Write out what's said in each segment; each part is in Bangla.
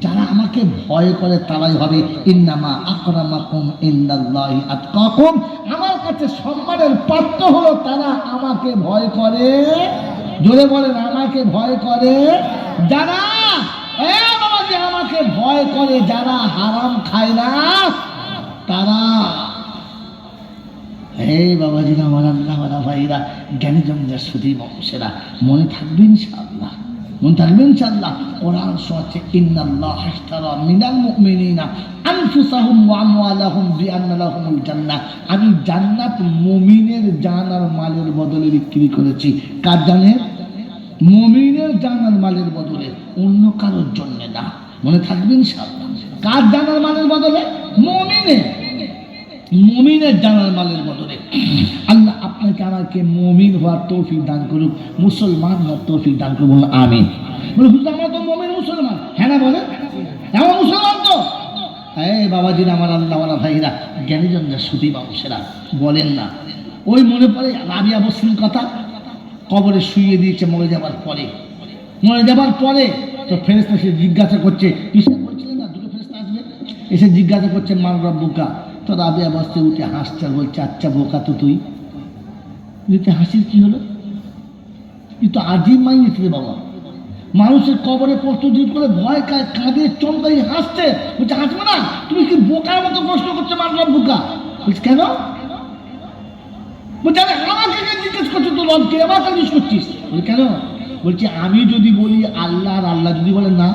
যারা আমাকে ভয় করে তারাই হবে, ইন্নামা আকরামাকুম ইন্দাল্লাহি আতকাকুম। আমার কাছে সম্মানের পাত্র হলো তারা আমাকে ভয় করে। জোরে বলেন, আমাকে ভয় করে যারা? আমাকে ভয় করে যারা হারাম খায় না, তারা। হে বাবাজি, আমার আল্লাহ ভাইরা জ্ঞানীজনদের সুধী মানুষেরা মনে থাকবে ইনশাআল্লাহ। আমি জান্নাত মুমিনের জান আর মালের বদলে বিক্রি করেছি। কার জানের মুমিনের জান আর মালের বদলে অন্য কারোর জন্য না। মনে থাকবেন ইনশাআল্লাহ। কার জান আর মালের বদলে? মুমিনের। মমিনের জানার মালের বদলে। আল্লাহ আপনাকে আমাকে মমিন হওয়ার তৌফিক দান করুক, মুসলমান হওয়ার তৌফিক দান করুক, বলুন আমি বলে হুজুর, আমরা তো মমিন মুসলমান। হ্যাঁ না বলে এমন মুসলমান তো। হ্যাঁ বাবাজির আমার আল্লাহ আমার ভাইরা জ্ঞানীজনরা সুদী মানুষেরা, বলেন না। ওই মনে পড়ে রাবিয়া বসলির কথা? কবরে শুইয়ে দিয়েছে মরে যাবার পরে। মরে যাবার পরে তো ফেরেস্তা সে জিজ্ঞাসা করছে বিশ্বাস করছিলেন না? দুটো ফেরেস্তা আসবে। এসে জিজ্ঞাসা করছে মান বোকা তো রাবে অবস্থায় উঠে হাসছে, বলছে আচ্ছা বোকা তো তুই। বলছে হাসির কি হলো? তুই তো আজিব মাইনিস রে বাবা। মানুষের কবরে প্রশ্ন জিজ্ঞেস করে ভয় কায় কাঁদে চমকাই হাসছে। বলছে, হাসবে না? তুমি কি বোকার মতো প্রশ্ন করছ মান রব্বুকা বলছে, কেন? বলছে, আরে, আমাকে জিজ্ঞেস করছ তো রবকে আমাকে জিজ্ঞেস করছিস? বলছে, কেন? বলছি, আমি যদি বলি আল্লাহ আর আল্লাহ যদি বলেন না,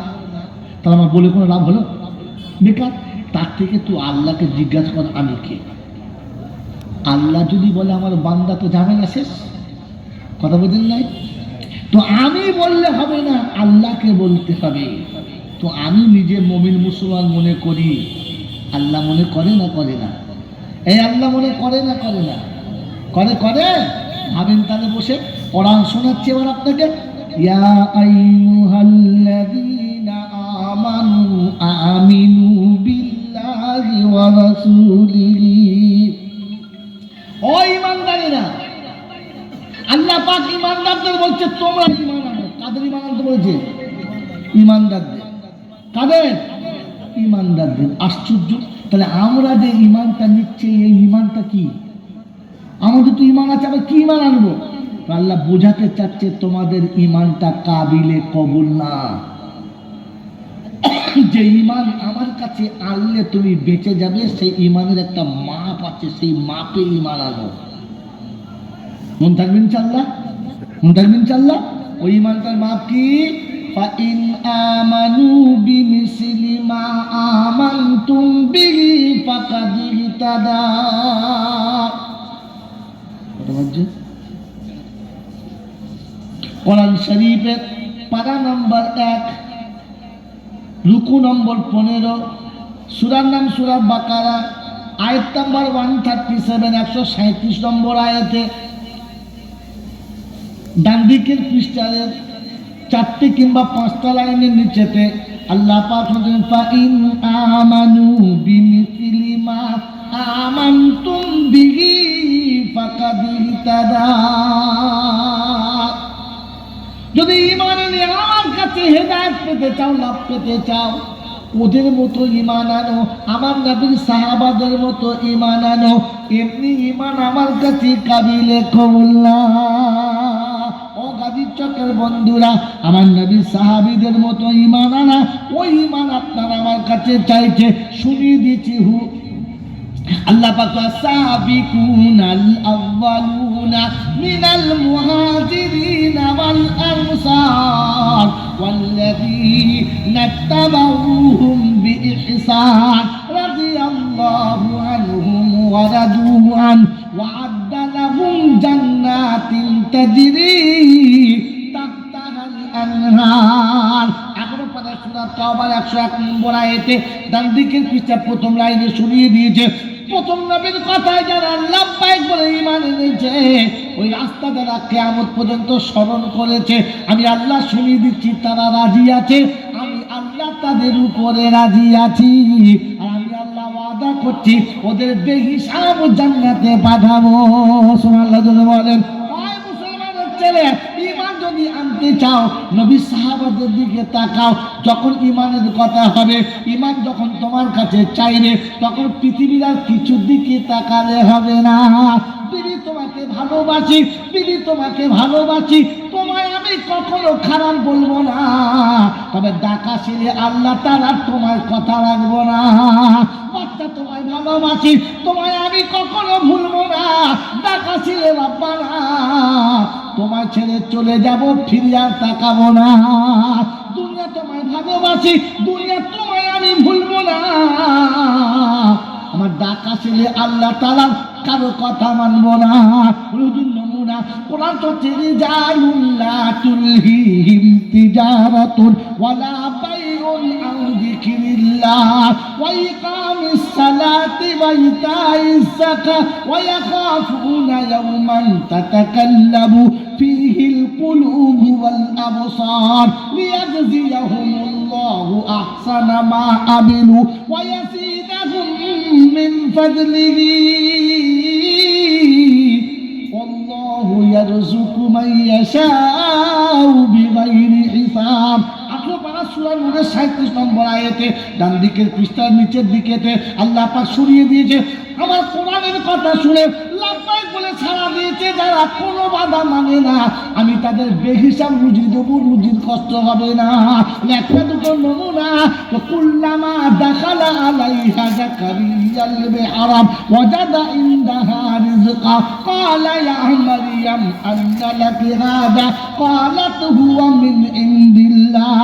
তাহলে আমার বলে কোনো লাভ হলো? বেকার, তার থেকে তুই আল্লাহকে জিজ্ঞাসা কর, আমি কে? আল্লাহ যদি বলে, আমার বান্দা তো যাবে না শেষ। কথা বলছেন নাই? তো আমি বললে হবে না, আল্লাহকে বলতে হবে। তো আমি নিজে মমিন মুসলমান মনে করি। আল্লাহ মনে করে না করে না? এই আল্লাহ মনে করে না করে না? করে করে? ভাবেন তাহলে বসে, কোরআন শোনাচ্ছি এবার আপনাকে। ইয়া আমানু আমিনু বিল্লাহি ওয়া রাসূলিহি। আল্লাহ পাক ইমানদারদের বলছে, তোমরা ইমান আনো। কাদের ইমান আনতে বলেছে? ইমানদারদের। কাদের? ইমানদারদের। আশ্চর্য। তাহলে আমরা যে ইমানটা নিচ্ছি, এই ইমানটা কি? আমাদের তো ইমান আছে, আবার কি ইমান আনব? আল্লাহ বোঝাতে চাচ্ছে তোমাদের ইমানটা কাবিলে কবুল না। যে ইমান আমার কাছে আনলে তুমি বেঁচে যাবে, সেই ইমানের একটা মাপ আছে, সেই মাপে ইমান আনো। মন থাকবেন চাল্লা মন থাকবেন চাল্লা ওই ইমানটার মাপ কি فإن آمنوا بمثل ما آمنتم به فقد اهتدوا কোরআন শরীফের পারা নম্বর এক রুকু নম্বর পনেরো সুরার নাম সুরা বাকারা আয়াত নাম্বার ওয়ান থার্টি সেভেন একশো সাঁত্রিশ নম্বর আয়াতে ডান দিকের পৃষ্ঠারের চারটে কিংবা পাঁচটা লাইনের নিচেতে আল্লাহ ফাইন আমানু বিমিসলি মা আমানতুম বিহি ফাকাদ ইহতাদা। যদি ইমান আমার কাছে হেদায়ত পেতে চাও, লাভ পেতে চাও, ওদের মতো ইমান আনো, আমার নবীর সাহাবাদের মতো ইমান আনো, এমনি ইমান আমার কাছে কাবিলে কবুল না ও গাজীর চকের বন্ধুরা আমার নবী সাহাবিদের মতো ইমান আনা ওই ইমান আপনার আমার কাছে চাইছে শুনিয়ে দিচ্ছি হু আল্লাহ পাক সাবিকুন আল আউয়ালুনা মিনাল মুহাজিরিন ওয়াল আনসার والذين اتبعوهم بإحسان رضي الله عنهم ورضوا عنه وعد لهم جنات تجري تحتها الأنهار এখনো পাতা শোনা তবার একশো এক নম্বর আয়েতে ডান দিকের পৃষ্ঠা প্রথম লাইনে শুনিয়ে দিয়েছে প্রথম নবীর কথায় যারা লাভবাহিক বলে ইমান এনেছে ওই রাস্তা যারা কেয়ামত পর্যন্ত স্মরণ করেছে আমি আল্লাহ শুনিয়ে দিচ্ছি তারা রাজি আছে আমি আল্লাহ তাদের উপরে রাজি আছি আর আমি আল্লাহ ওয়াদা করছি ওদের বেহিসাব জান্নাতে পাঠাবো সোনাল্লাহ যদি বলেন ওই মুসলমানের ছেলে ইমান যদি আনতে চাও, নবী সাহাবাদের দিকে তাকাও, যখন ইমানের কথা হবে ইমান যখন তোমার কাছে চাইবে, তখন পৃথিবীর আর কিছুর দিকে তাকালে হবে না। তোমাকে ভালোবাসি তোমাকে ভালোবাসি, তোমায় আমি কখনো খারাপ বলব না। তবে ডাকা ছেলে আল্লাহ তারা তোমার কথা রাখব না। বাচ্চা তোমায় ভালোবাসি, তোমায় আমি কখনো ভুলবো না। ডাকা ছেলে বাবা না তোমায় ছেড়ে চলে যাব ফিরিয়া তাকাবো না। দুনিয়া তোমায় ভালোবাসি, দুনিয়া তোমায় আমি ভুলবো না। আমার ডাকা ছেলে আল্লাহ তালা কারও কথা মানবো না। রুজুন নমুনা, কোরআন তো ছেড়ে জালুল্লাহ তুলহিহিম তিজারাতুন, ওয়ালা বাইউন আন যিকরিল্লাহ। ওয়া ইকামিস সালাতি ওয়া ইতাইস যাকাত, ওয়া ইয়াখাফুনা ইয়াওমান তাতাকাল্লাবু। فيه القلوب والأبصار ليجزيهم الله أحسن ما عملوا ويزيدهم من فضله والله يرزق من يشاء بغير حساب আঠারো পারা সুরার মধ্যে সাঁত্রিশ নম্বর আয়েতে ডান দিকের পৃষ্ঠার নিচের দিকেতে আল্লাহ পাক সরিয়ে দিয়েছে আমার কোরআনের কথা শুনে বলে ছাড়া দিয়েছে, যারা কোনো বাধা মানে না। আমি তাদের বেহিসাব রুজি দেবো, রুজির কষ্ট হবে না। একটা দুটো নমুনা তো কুল্লামা দেখালা বিহারাম ওয়াজাদা ইনদাহা রিজকা ক্বালা ইয়া মারইয়াম আন্না লাকি হাদা হুয়া মিন ইনদিল্লাহ,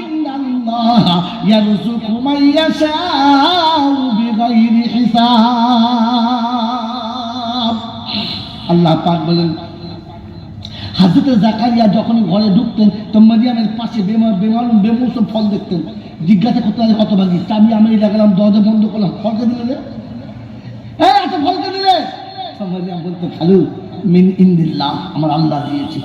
ইন্নাল্লাহ ইয়ারযুকু মান বিগাইরি হিসাব। আল্লাহ পাক বলেন, হাজরতে জাকারিয়া যখন ঘরে ঢুকতেন, তো মারিয়ামের পাশে বেমার বেমালুম, বেমৌসুম ফল দেখতেন। জিজ্ঞাসা করতে হবে কত ভাগি? চাবি আমি লাগালাম দরজা বন্ধ করলাম। ফলকে দিলে রে? হ্যাঁ এত ফলকে দিলে? মারিয়াম বলতে, খালু, মিন ইন্দিল্লাহ, আমার আল্লাহ দিয়েছে।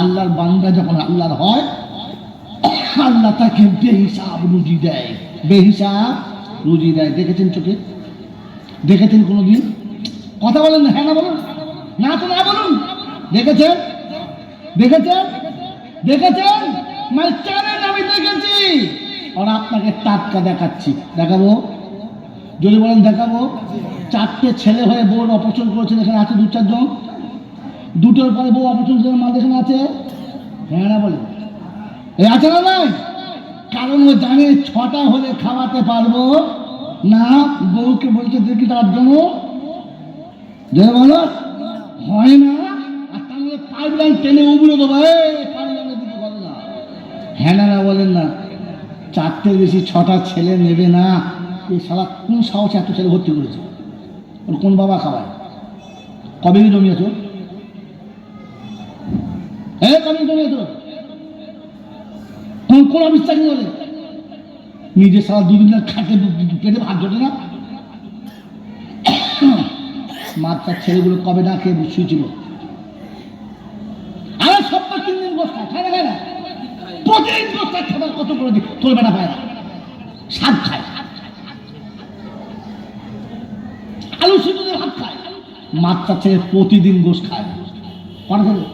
আল্লাহর বান্দা যখন আল্লাহর হয়, আল্লাহ তাকে বেহিসাব রুজি দেয়। বেহিসাব রুজি দেয়, দেখেছেন চোখে? দেখেছেন কোনো দিন কথা বলেন না হ্যাঁ না বলুন? না তো না বলুন। দেখেছেন? দেখেছেন? দেখেছেন? মাই চ্যানেল আমি দেখেছি। আর আপনাকে টাটকা দেখাচ্ছি। দেখাবো? যদি বলেন দেখাবো। চারটে ছেলে হয়ে বউর অপছন্দ করেছেন এখানে আছে দু চারজন দুটোর পরে বউ অপছন্দ করে মাল এখানে আছে? হ্যাঁ না বলে এই আছে না নাই কারণ ও জানে ছটা হলে খাওয়াতে পারব। না, বউকে বলছে দেখি তার জন্য। যে বলো। হয় না, আর তাহলে পাইপ লাইন টেনে উবড়ে দেবো। হ্যাঁ না বলেন না। চারটে বেশি ছটা ছেলে নেবে না। এই সারা কোন সাহসে এত ছেলে ভর্তি করেছে? ওর কোন বাবা খাওয়ায় কবে কি জমিয়েছ? হ্যাঁ কবে জমিয়েছ? কোন কোন অবিশ্বাসী বলে? নিজে সারা দুদিন খাটে পেটে ভাত জোটে না। মাত্রার ছেলেগুলো কবে না খেয়ে শুয়েছিল। সপ্তাহ তিন দিন গোস খায় না। প্রতিদিন খায় খাবার কত করে দিই পায় না। খায়। আলু সিদ্ধ ভাত খায়। মাত্রা ছেলে প্রতিদিন গোস খায়। কটা ছেলে?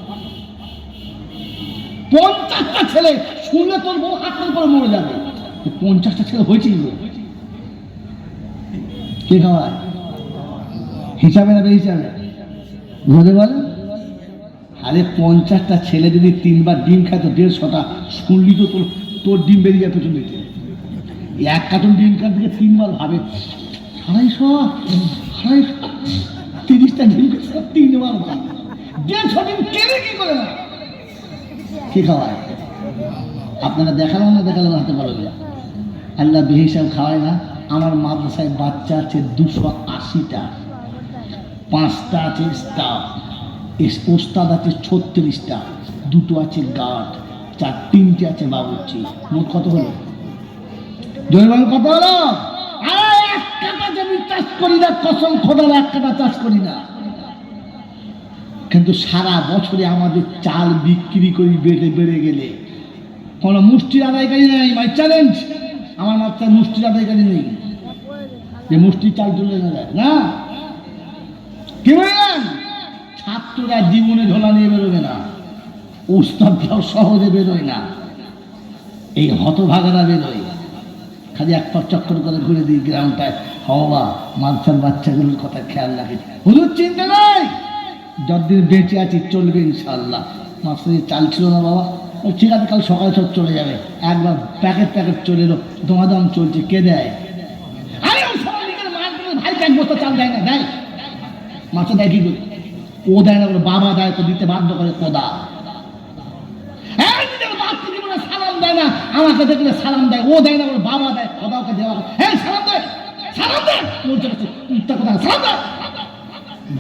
পঞ্চাশটা ছেলে শুনলে তোর বউ হাত করে মরে যাবে। পঞ্চাশটা ছেলে হয়েছে কি খাওয়ায় হিসাবে না হিসাবে? বুঝতে পারে আরে পঞ্চাশটা ছেলে যদি তিনবার ডিম খায় তো দেড়শোটা শুনলি তো তোর তোর ডিম বেরিয়ে যায় পেছন দিতে এক কার্টুন ডিম খাওয়ার দিকে তিনবার ভাবে। আড়াইশো আড়াইশো, তিরিশটা ডিম খাচ্ছে তিনবার ভাবে। দেড়শো ডিম কেনে কি করে না? কি খাওয়ায় আপনারা দেখালাম না দেখালাম হাতে পারবে আল্লাহ বেহিসাব খাওয়ায় না। আমার মাদ্রাসায় বাচ্চা আছে দুশো আশিটা। পাঁচটা আছে স্টাফ। ওস্তাদ আছে ছত্রিশটা। দুটো আছে গার্ড। চার, তিনটে আছে বাবুর্চি। মোট কত হলো? জয়বাবু কত হলো? এক চাষ করি না, কসম খোদার, এক চাষ করি না। কিন্তু সারা বছরে আমাদের চাল বিক্রি করি বেড়ে বেড়ে গেলে। কোনো মুষ্টির আদায়কারী নেই মাই চ্যালেঞ্জ আমার মাত্রায় মুষ্টির আদায়কারী নেই যে মুষ্টি চাল তুলে না যায়। না? কি বললেন? ছাত্ররা জীবনে ঝোলা নিয়ে বেরোবে না। উস্তাদরাও সহজে বেরোয় না। এই হতভাগারা বেরোয়। খালি এক পর চক্কর করে ঘুরে দিই গ্রাউন্ডটায় হওয়া মালসার বাচ্চাগুলোর কথা খেয়াল রাখি। হুজুর, চিন্তা নাই? যতদিন বেঁচে আছি চলবে ইনশাল্লাহ মাস্টার চাল ছিল না বাবা? ঠিক আছে কাল সকালে সব চলে যাবে। একবার প্যাকেট প্যাকেট চলে এলো, দমাদম চলছে, কে দেয়? আরে বস্তা চাল দেয় না, দেয়। দেয়? ও দেয় না বাবা দেয়, তো দিতে বাধ্য করে দেয় না দেখলে দেয়, ও দেয় না বলে বাবা দেয় দেওয়া হ্যাঁ দেয় দেয়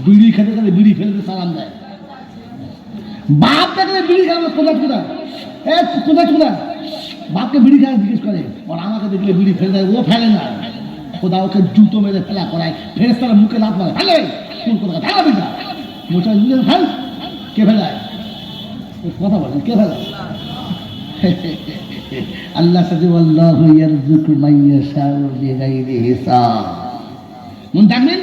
বিড়ি খেতে খেতে বিড়ি ফেলতে সালাম দেয়। বাপ দেখলে বিড়ি খেলে কোথায় কোথায় কোথায় কোথায়? বাপকে বিড়ি খেলা জিজ্ঞেস করে। আর আমাকে দেখলে বিড়ি ফেলে দেয়, ও ফেলে না। খোদা ওকে জুতো মেরে ফেলা করায় ফেরেস তারা মুখে লাভ মারে, ফেলে! কোন কথা ফেলা বিটা! মোটা ফেল, কে ফেলায়? কথা বলেন কে ফেলায়? আল্লাহ সাথে আল্লাহু ইয়ারযুকু মান ইয়াশাউ বিগাইরি হিসাব। মন থাকবেন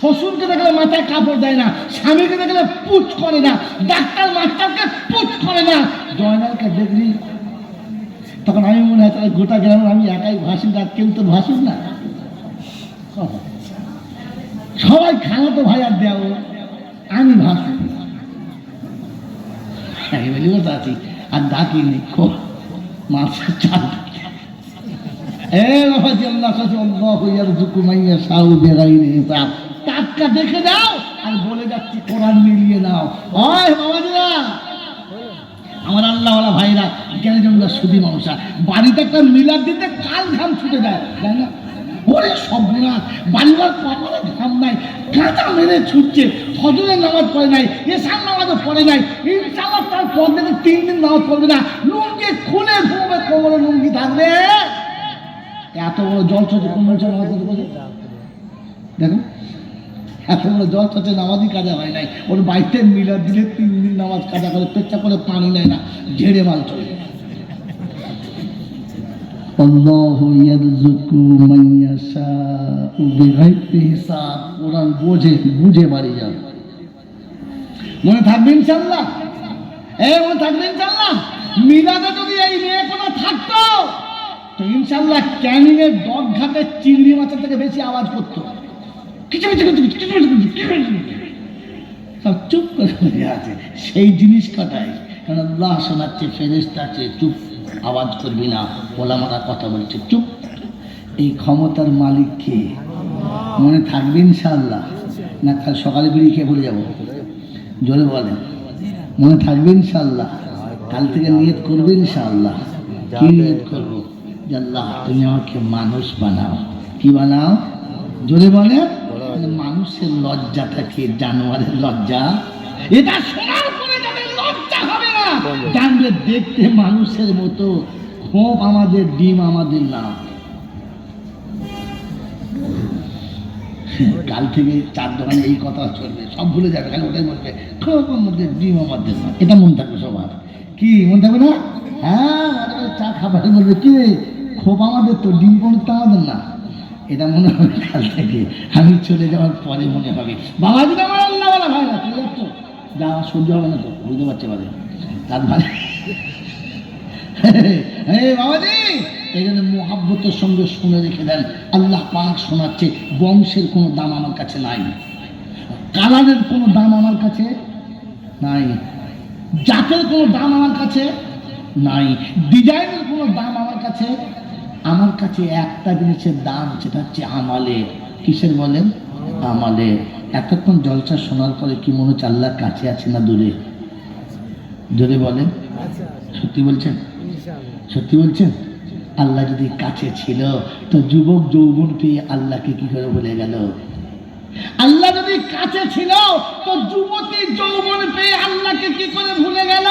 শ্বশুরকে দেখলে মাথায় কাপড় দেয় না, স্বামীকে দেখলে পুচ করে না, ডাক্তার, মাস্টারকে পুচ করে না। জয়নালকে দেখলি? তখন আমি মনে হয় তাহলে গোটা গ্রাম আমি একাই ভাসি না কেউ তো ভাসি না। সবাই খানা তো ভাই আর দেও, আমি ভাসি। আছি আর ডাকিনি খুব মাছের চাল এ বাবাজি আল্লাহ কাছে আল্লাহ ইয়ারযুকু মান ইয়াশাউ বিগাইরি হিসাব টাটকা দেখে দাও আর বলে যাচ্ছি, কোরআন মিলিয়ে নাও। ওই বাবাজিরা! আমার আল্লাহওয়ালা ভাইরা জ্ঞানী জমলা সুদি মানুষা বাড়িতে একটা মিলাদ দিতে কাল ঘাম ছুটে যায়, তাই না? ওরে সর্বনাশ! বাড়িবার কপালে ঘাম নাই, কাঁচা মেরে ছুটছে, ফজরের নামাজ পড়ে নাই এসার নামাজও পড়ে নাই ইনশাল্লাহ তার পর থেকে তিন দিন নামাজ পড়বে না, লুঙ্গি খুলে ঘুমবে, কোমরে লুঙ্গি থাকবে এত বড় জল নামাজ পড়তে বসে? দেখো। বড় জল ছচ্ছে নামাজই কাজা হয় নাই। ওর বাড়িতে মিলাদ দিলে তিন দিন নামাজ কাজা করে পেচ্ছা করে পানি নেয় না ঝেড়ে মাল চলে। আল্লাহ হিসাব। কোরআন বোঝে বুঝে বাড়ি যাও। মনে থাকবে ইনশাআল্লাহ? এ মনে থাকবে ইনশাআল্লাহ? মিলাদে যদি এই মেয়ে কোনো থাকতো তো ইনশাআল্লাহ ক্যানিং এর ডগ ঘাটে চিংড়ি মাছের থেকে বেশি আওয়াজ করতো। সব চুপ করে আছে। সেই জিনিস কাটায় কারণ আল্লাহ শোনাচ্ছে ফেরেস্তা আছে, চুপ। আওয়াজ করবি না। ওলামারা কথা বলছে, চুপ। এই ক্ষমতার মালিক কে? মনে থাকবে ইনশাআল্লাহ। না, কাল সকালে বিড়ি খেয়ে ভুলে যাব। জোরে বলেন। মনে থাকবে ইনশাআল্লাহ। কাল থেকে নিয়ত করবে ইনশাআল্লাহ। কি নিয়ত করব? আল্লাহ, তুমি আমাকে মানুষ বানাও। কি বানাও? জোরে বলে মানুষের লজ্জাটা কি জানোয়ারের লজ্জা। এটা শোনার পরে যাদের লজ্জা হবে না। জানবে দেখতে মানুষের মতো, খোপ আমাদের, ডিম আমাদের না। কাল থেকে চার দোকানে এই কথা চলবে, সব ভুলে যাবে, খালি ওটাই বলবে, খোপ আমাদের, ডিম আমাদের না। এটা মন থাকবে সবার। কি, মন থাকবে না? হ্যাঁ চা খাবার বলবে, কি খোপ আমাদের তো, ডিম কোনো তো আমাদের না। এটা মনে হবে কাল থেকে। আমি চলে যাওয়ার পরে মনে হবে। বাবা যদি আমার আল্লাহ বলা ভাই না? চলে যাচ্ছ যা, সহ্য হবে না তো। বুঝতে পারছে বাদে তার মানে হে বাবাজি, এই জন্য মোহাব্বতের সঙ্গে শুনে রেখে দেন। আল্লাহ পাক শোনাচ্ছে, বংশের কোনো দাম আমার কাছে নাই। কালারের কোনো দাম আমার কাছে নাই। জাতের কোনো দাম আমার কাছে নাই। ডিজাইনের কোনো দাম আমার কাছে আমার কাছে একটা জিনিসের দাম, সেটা হচ্ছে আমালে কিসের বলেন? আমালে এতক্ষণ জলসা শোনার পরে কি মনে হচ্ছে আল্লাহ কাছে আছে না দূরে? দূরে বলেন। সত্যি বলছেন? সত্যি বলছেন? আল্লাহ যদি কাছে ছিল, তো যুবক যৌবন পেয়ে আল্লাহকে কি করে ভুলে গেল? আল্লাহ যদি কাছে ছিল, তো যুবতী যৌবন পেয়ে আল্লাহকে কি করে ভুলে গেল?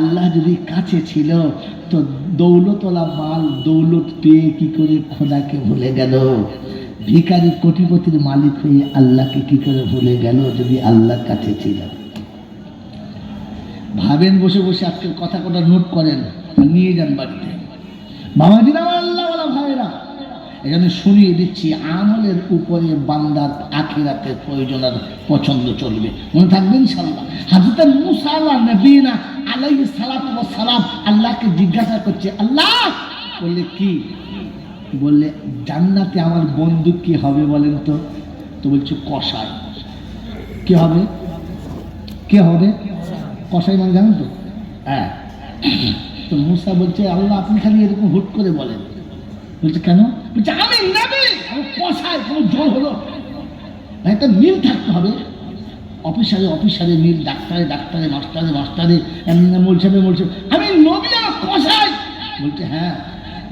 আল্লাহ যদি কাছে ছিল, তো দৌলতলা মাল দৌলত পেয়ে কি করে খোদাকে ভুলে গেল? ভিকারি কোটিপতির মালিক হয়ে আল্লাহকে কি করে ভুলে গেল যদি আল্লাহ কাছে ছিল? ভাবেন বসে বসে আজকে কথা কটা নোট করেন, নিয়ে যান বাড়িতে। বাবাজির আমার আল্লাহ জন্য শুনিয়ে দিচ্ছি, আমলের উপরে বান্দার আখিরাতের প্রয়োজন আর পছন্দ চলবে। মনে থাকবে ইনশাল্লাহ হাজরত মুসা আল্লাহ নবীনা আলাইহি সালাতু ওয়াস সালাম আল্লাহকে জিজ্ঞাসা করছে, আল্লাহ! বললে, কি? বললে, জান্নাতে আমার বন্ধু কি হবে বলেন তো? তো বলছে কষাই কি হবে? কে হবে? কষাই মানে জানেন তো? হ্যাঁ। তো মুসা বলছে, আল্লাহ, আপনি খালি এরকম হুট করে বলেন। বলছে, কেন? বলছে, আমি নেবে! কষাই কোনো জল হলো। একটা মিল থাকতে হবে। অফিসারে অফিসারে মিল ডাক্তারে ডাক্তারে, মাস্টারে মাস্টারে মোলসাবে মোলসে আমি নবী আর কষাই! বলছে হ্যাঁ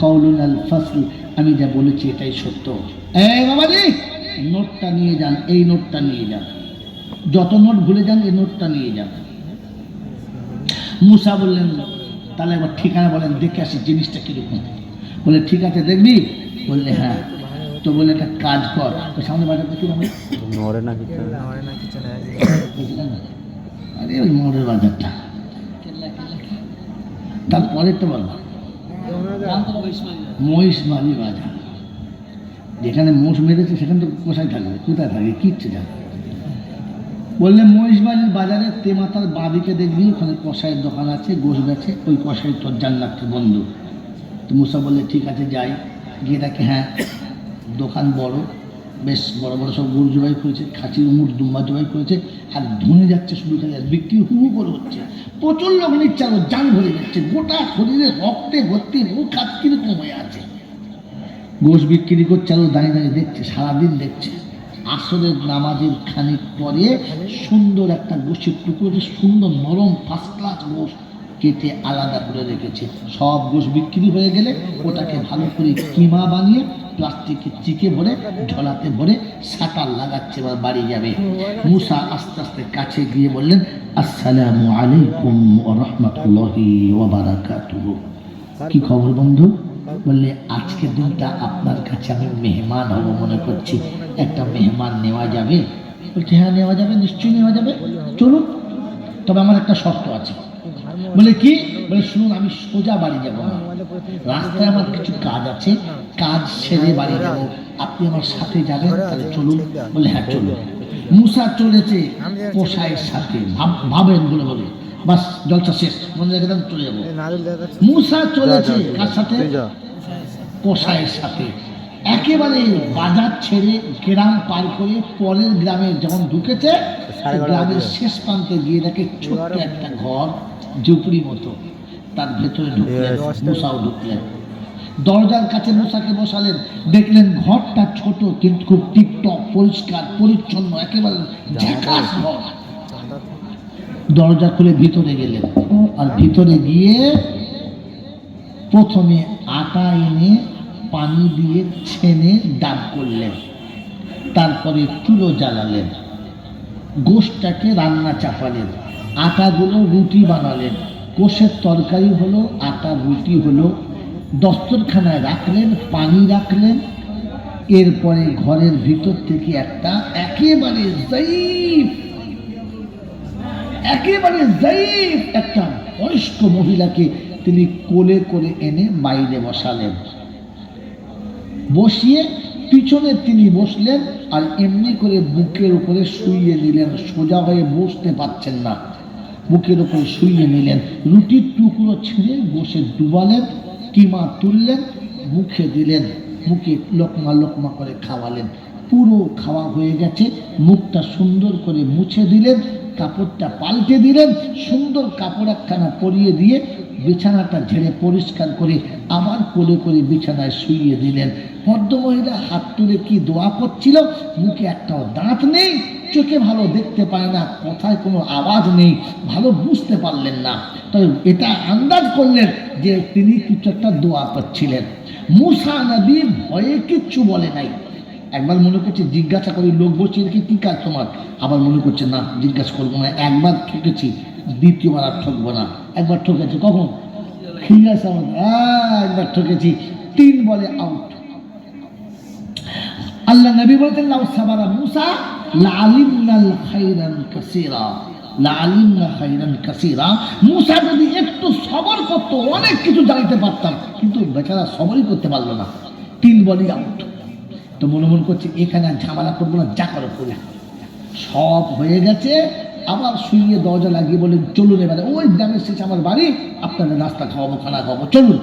কৌলুন আল ফাসল, আমি যা বলেছি এটাই সত্য। এই বাবাজি, নোটটা নিয়ে যান, এই নোটটা নিয়ে যান। যত নোট ভুলে যান, এই নোটটা নিয়ে যান। মুসা বললেন, তাহলে একবার ঠিকানা বলেন, দেখে আসি জিনিসটা কীরকম। বলে ঠিক আছে দেখবি? বললে হ্যাঁ। তো বলে একটা কাজ কর। তো সামনে বাজার দেখি আমি নড়ে না কিছু আরে ওই মোড়ের বাজারটা। তারপরেরটা বলব মহিষমারি বাজার। যেখানে মোষ মেরেছে সেখানে তো কোথায় থাকবে? কোথায় থাকবে? কিচ্ছু জানে বললে মহিষবাড়ির বাজারে তেমাতার বাঁদিকে দেখবি ওখানে কষাইয়ের দোকান আছে গোস বেছে ওই কষাই তোর জান্নাতের বন্ধু। তো মুসা বললে, ঠিক আছে, যাই। গিয়ে দেখে হ্যাঁ দোকান বড়, বেশ বড় বড় সব গরু জবাই করেছে, খাঁচি উমুর দুম্বা জবাই করেছে, আর ধনে যাচ্ছে শুধু খালি বিক্রি হু হু করে হচ্ছে। প্রচুর লোক নিচ্ছে আর জান ভরে যাচ্ছে, গোটা শরীরে রক্তে ভর্তি, মুখ হাত কীরকম হয়ে আছে। গোশ বিক্রি করছে, আর ও দাঁড়িয়ে দাঁড়িয়ে দেখছে, সারাদিন দেখছে। আসরের নামাজের খানিক পরে সুন্দর একটা গোশের টুকরোতে সুন্দর নরম ফার্স্ট ক্লাস গোশ কেটে আলাদা করে রেখেছে। সব গোশ বিক্রি হয়ে গেলে ওটাকে ভালো করে কিমা বানিয়ে প্লাস্টিকে চিকে ভরে ঝোলাতে ভরে সাঁতার লাগাচ্ছে বা বাড়ি যাবে। মুসা আস্তে আস্তে কাছে গিয়ে বললেন, আসসালামু আলাইকুম রাহমাতুল্লাহি ওয়া বারাকাতুহু। কি খবর বন্ধু? বললে আজকের দিনটা আপনার কাছে আমি মেহমান হব মনে করছি। একটা মেহমান নেওয়া যাবে? বলছে হ্যাঁ নেওয়া যাবে, নিশ্চয়ই নেওয়া যাবে। চলুন, তবে আমার একটা শর্ত আছে। বলে কি? বলে শুনুন আমি সোজা বাড়ি যাব না। রাস্তায় আমার কিছু কাজ আছে কাজ সেরে বাড়ি যাব। আপনি আমার সাথে যাবেন তাহলে চলুন। বলে হ্যাঁ চলুন। মুসা চলেছে পোষাইয়ের সাথে। ভাব- ভাবেন বলে বলে বাস জলসা শেষ। মনে রেখে চলে যাব। মুসা চলেছে কার সাথে? কষাইয়ের সাথে। একেবারে বাজার ছেড়ে গ্রাম পার করে পরের গ্রামে যখন ঢুকেছে গ্রামের শেষ প্রান্তে গিয়ে দেখে ছোট্ট একটা ঘর ঝুপড়ি মতো। তার ভেতরে ঢুকলেন মুসাও ঢুকলেন। দরজার কাছে মুসাকে বসালেন। দেখলেন ঘরটা ছোট কিন্তু খুব টিপটপ পরিষ্কার পরিচ্ছন্ন একেবারে ঝাঁকাস ঘর। দরজা খুলে ভিতরে গেলেন। আর ভিতরে গিয়ে প্রথমে আটা এনে পানি দিয়ে ছেনে ডাব করলেন। তারপরে তুলো জ্বালালেন। গোশটাকে রান্না চাপালেন। আটাগুলো রুটি বানালেন। কোষের তরকারি হলো আটা, রুটি হলো। দস্তরখানায় রাখলেন, পানি রাখলেন। এরপরে ঘরের ভিতর থেকে একটা একেবারে জয়ীফ একেবারে জয়ীফ একটা বয়স্ক মহিলাকে তিনি কোলে করে এনে বাইরে বসালেন। বসিয়ে পিছনে তিনি বসলেন আর এমনি করে বুকের উপরে শুইয়ে নিলেন সোজা হয়ে বসতে পারছেন না। বুকের উপরে শুইয়ে নিলেন, রুটির টুকরো ছিঁড়ে বসে ডুবালেন, কিমা তুললেন, মুখে দিলেন, মুখে লোকমা লোকমা করে খাওয়ালেন। পুরো খাওয়া হয়ে গেছে, মুখটা সুন্দর করে মুছে দিলেন, কাপড়টা পাল্টে দিলেন, সুন্দর কাপড় একখানা পরিয়ে দিয়ে বিছানাটা ঝেড়ে পরিষ্কার করে আবার কোলে করে বিছানায় শুইয়ে দিলেন। ভদ্রমহিলা হাত তুলে কি দোয়া করছিল? মুখে একটাও দাঁত নেই, চোখে ভালো দেখতে পায় না, কথায় কোনো আওয়াজ নেই, ভালো বুঝতে পারলেন না। তবে এটা আন্দাজ করলেন যে তিনি কিছু একটা দোয়া করছিলেন। মুসা নবী ভয়ে কিচ্ছু বলে নাই। একবার মনে করছে জিজ্ঞাসা করি লোক বসছে কি কী কাজ তোমার? আবার মনে করছে, না, জিজ্ঞাসা করব না, একবার ঠকেছি, দ্বিতীয়বার আর ঠকবো না। একবার ঠকেছি কখন? ঠিক আছে একবার ঠকেছি। তিন বলে আউট আল্লাহ নবী বলতেন, লাউ সাবারা মুসা লালিমনাল খাইরান কাসীরা লালিমনা খাইরান কাসীরা। মুসা যদি একটু সবর করতো, অনেক কিছু জানতে পারতাম, কিন্তু বেচারা সবরই করতে পারল না। তিন বলি আউট। তো মনে মনে করছে, এখানে আর ঝামেলা করব না, যা করো, করে সব হয়ে গেছে, আবার শুয়ে দরজা লাগিয়ে বলে চলুন এবারে, ওই গ্রামের শেষে আমার বাড়ি, আপনাদের রাস্তা খাওয়াবো, খানা খাওয়াবো, চলুন।